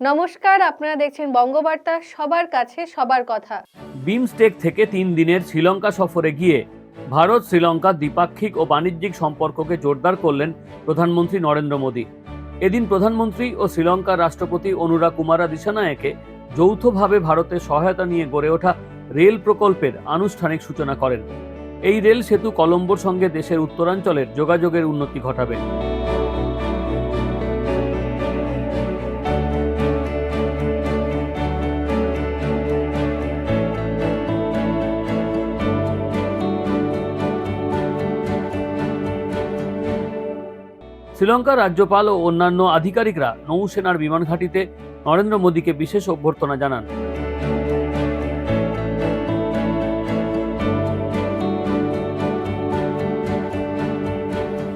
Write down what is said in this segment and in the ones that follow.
নমস্কার, আপনারা দেখছেন বঙ্গবার্তা, সবার কাছে সবার কথা। বিমস্টেক থেকে তিন দিনের শ্রীলঙ্কা সফরে গিয়ে ভারত, শ্রীলঙ্কা দ্বিপাক্ষিক ও বাণিজ্যিক সম্পর্ককে জোরদার করলেন প্রধানমন্ত্রী নরেন্দ্র মোদী। এদিন প্রধানমন্ত্রী ও শ্রীলঙ্কার রাষ্ট্রপতি অনুরা কুমারা দিশানায়কে যৌথভাবে ভারতের সহায়তা নিয়ে গড়ে ওঠা রেল প্রকল্পের আনুষ্ঠানিক সূচনা করেন। এই রেল সেতু কলম্বোর সঙ্গে দেশের উত্তরাঞ্চলের যোগাযোগের উন্নতি ঘটাবে। শ্রীলঙ্কার রাজ্যপাল ও অন্যান্য আধিকারিকরা নৌসেনার বিমান ঘাঁটিতে নরেন্দ্র মোদীকে বিশেষ অভ্যর্থনা জানান।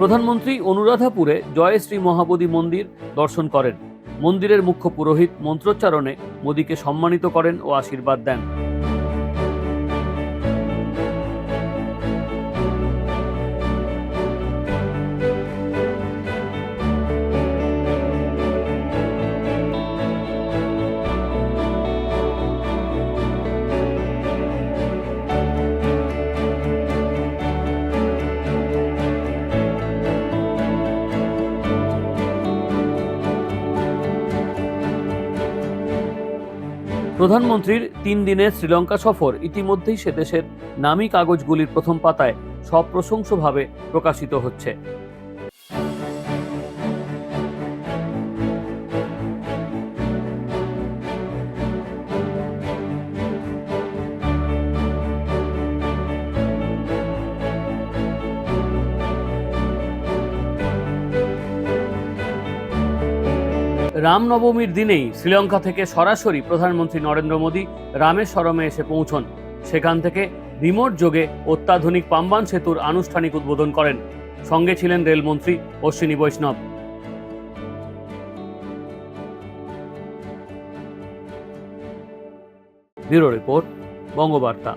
প্রধানমন্ত্রী অনুরাধাপুরে জয়শ্রী মহাবোধি মন্দির দর্শন করেন। মন্দিরের মুখ্য পুরোহিত মন্ত্রোচ্চারণে মোদীকে সম্মানিত করেন ও আশীর্বাদ দেন। প্রধানমন্ত্রীর তিন দিনের শ্রীলঙ্কা সফর ইতিমধ্যেই সে দেশের নামী কাগজগুলির প্রথম পাতায় সপ্রশংসভাবে প্রকাশিত হচ্ছে। রামনবমীর দিনেই শ্রীলঙ্কা থেকে সরাসরি প্রধানমন্ত্রী নরেন্দ্র মোদী রামেশ্বরমে এসে পৌঁছন। সেখান থেকে রিমোট যোগে অত্যাধুনিক পাম্বান সেতুর আনুষ্ঠানিক উদ্বোধন করেন। সঙ্গে ছিলেন রেলমন্ত্রী অশ্বিনী বৈষ্ণব। Bureau report, Bangabarta.